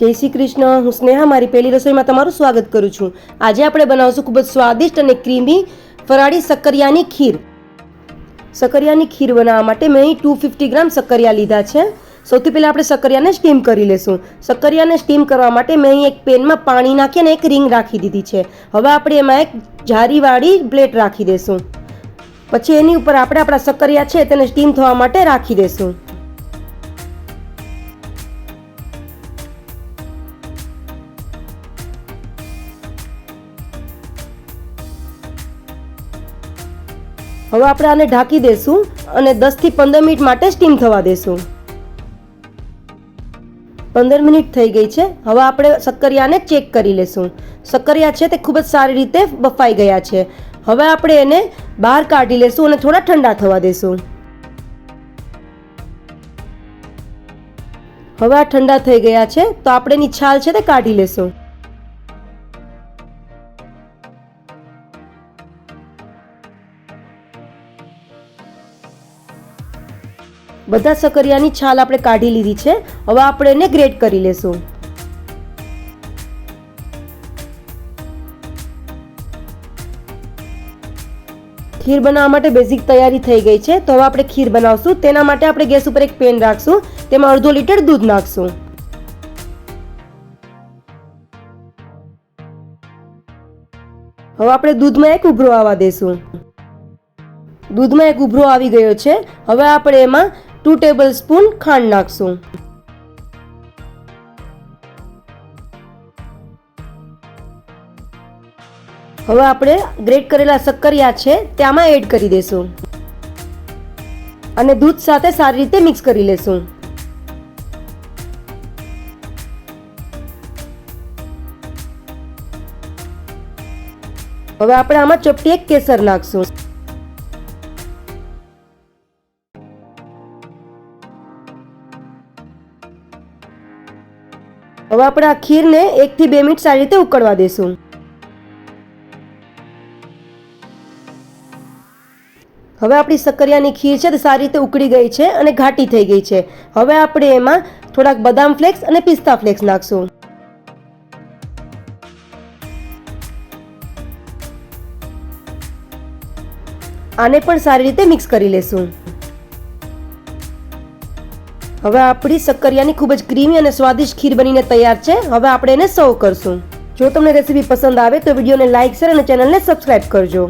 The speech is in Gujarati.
જય શ્રી કૃષ્ણ. હું સ્નેહા, મારી પહેલી રસોઈમાં તમારું સ્વાગત કરું છું. આજે આપણે બનાવશું ખૂબ જ સ્વાદિષ્ટ અને ક્રીમી ફરાળી સક્કરિયાની ખીર. સક્કરિયાની ખીર બનાવવા માટે મેં અહીં ટુ ફિફ્ટી ગ્રામ સક્કરિયા લીધા છે. સૌથી પહેલાં આપણે સક્કરિયાને સ્ટીમ કરી લેશું. સક્કરિયાને સ્ટીમ કરવા માટે મેં અહીં એક પેનમાં પાણી નાખી અને એક રિંગ રાખી દીધી છે. હવે આપણે એમાં એક જારીવાળી પ્લેટ રાખી દેશું. પછી એની ઉપર આપણે આપણા સક્કરિયા છે તેને સ્ટીમ થવા માટે રાખી દેશું. હવે આપણે આને ઢાંકી દેશું અને દસથી પંદર મિનિટ માટે સ્ટીમ થવા દેશું. પંદર મિનિટ થઈ ગઈ છે. હવે આપણે સક્કરિયાને ચેક કરી લેશું. સક્કરિયા છે તે ખૂબ જ સારી રીતે બફાઈ ગયા છે. હવે આપણે એને બહાર કાઢી લેશું અને થોડા ઠંડા થવા દેશું. હવે આ ઠંડા થઈ ગયા છે, તો આપણે એની છાલ છે તે કાઢી લેશું. બધા સકરિયાની છાલ આપણે કાઢી લીધી છે. હવે આપણે એને ગ્રેટ કરી લેશું. ખીર બનાવવા માટે બેઝિક તૈયારી થઈ ગઈ છે. તો હવે આપણે ખીર બનાવશું. તેના માટે આપણે ગેસ ઉપર એક પેન રાખશું. તેમાં અડધો લીટર દૂધ નાખશું. હવે આપણે દૂધમાં એક ઉભરો આવવા દેશું. દૂધમાં એક ઉભરો આવી ગયો છે. હવે આપણે એમાં ટુ ટેબલ સ્પૂન ખાંડ નાખશું હવે આપણે ગ્રેટ કરેલા સક્કરિયા છે તે આમાં એડ કરી દેશું. અને દૂધ સાથે સારી રીતે મિક્સ કરી લેશું. હવે આપણે આમાં ચપટી એક કેસર નાખશું. હવે આપણે આ ખીરને એકથી બે મિનિટ સારી રીતે ઉકળવા દેશું. હવે આપણી સક્કરિયાની ખીર છે તે સારી રીતે ઉકળી ગઈ છે અને ઘાટી થઈ ગઈ છે. હવે આપણે એમાં થોડાક બદામ ફ્લેક્સ અને પિસ્તા ફ્લેક્સ નાખશું. આને પણ સારી રીતે મિક્સ કરી લેશું. હવે આપણી સક્કરિયાની ખૂબ જ ક્રીમી અને સ્વાદિષ્ટ ખીર બનીને તૈયાર છે. હવે આપણે એને સર્વ કરશું. જો તમને રેસીપી પસંદ આવે તો વિડીયોને લાઇક શેર અને ચેનલને સબસ્ક્રાઇબ કરજો.